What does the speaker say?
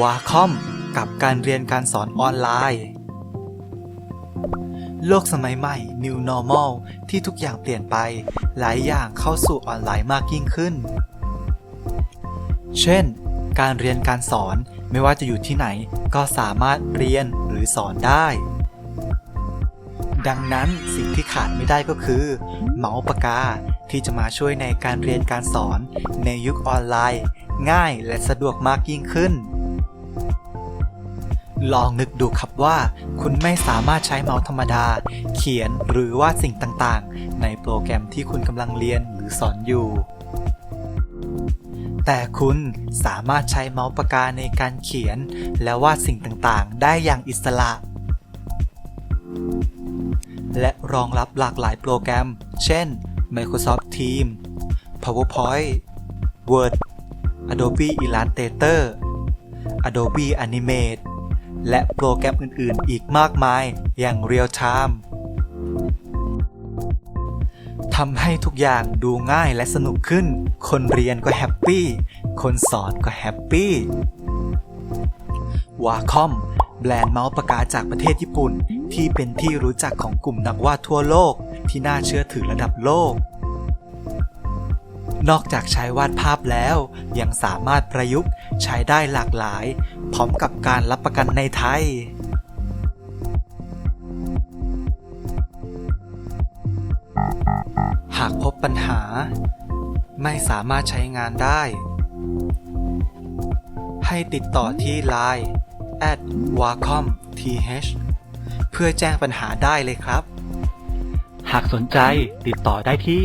วาคอมกับการเรียนการสอนออนไลน์ โลกสมัยใหม่ New Normal ที่ทุกอย่างเปลี่ยนไป หลายอย่างเข้าสู่ออนไลน์มากยิ่งขึ้น เช่น การเรียนการสอนไม่ว่าจะอยู่ที่ไหนก็สามารถเรียนหรือสอนได้ ดังนั้นสิ่งที่ขาดไม่ได้ก็คือ เมาส์ปากกาที่จะมาช่วยในการเรียนการสอนในยุคออนไลน์ ง่ายและสะดวกมากยิ่งขึ้น ลองนึกดูครับว่า คุณไม่สามารถใช้เมาส์ธรรมดา เขียนหรือวาดสิ่งต่างๆ ในโปรแกรมที่คุณกำลังเรียนหรือสอนอยู่ แต่คุณสามารถใช้เมาส์ปากกาในการเขียน และวาดสิ่งต่างๆ ได้อย่างอิสระและรองรับหลากหลายโปรแกรม เช่น Microsoft Teams PowerPoint Word Adobe Illustrator Adobe Animate และโปรแกรมอื่น ๆ อีกมากมายอย่าง Real Time ทำให้ทุกอย่างดูง่ายและสนุกขึ้น คนเรียนก็แฮปปี้ คนสอนก็แฮปปี้วาคอมแบรนด์เมาส์ปากกาจากประเทศญี่ปุ่น ที่เป็นที่รู้จักของกลุ่มนักวาดทั่วโลก ที่น่าเชื่อถือระดับโลก นอกจากใช้วาดภาพแล้ว ยังสามารถประยุกต์ใช้ได้หลากหลาย พร้อมกับการรับประกันในไทยหากพบปัญหา ไม่สามารถใช้งานได้ ให้ติดต่อที่ Line at wacom th เพื่อแจ้งปัญหาได้เลยครับ หากสนใจติดต่อได้ที่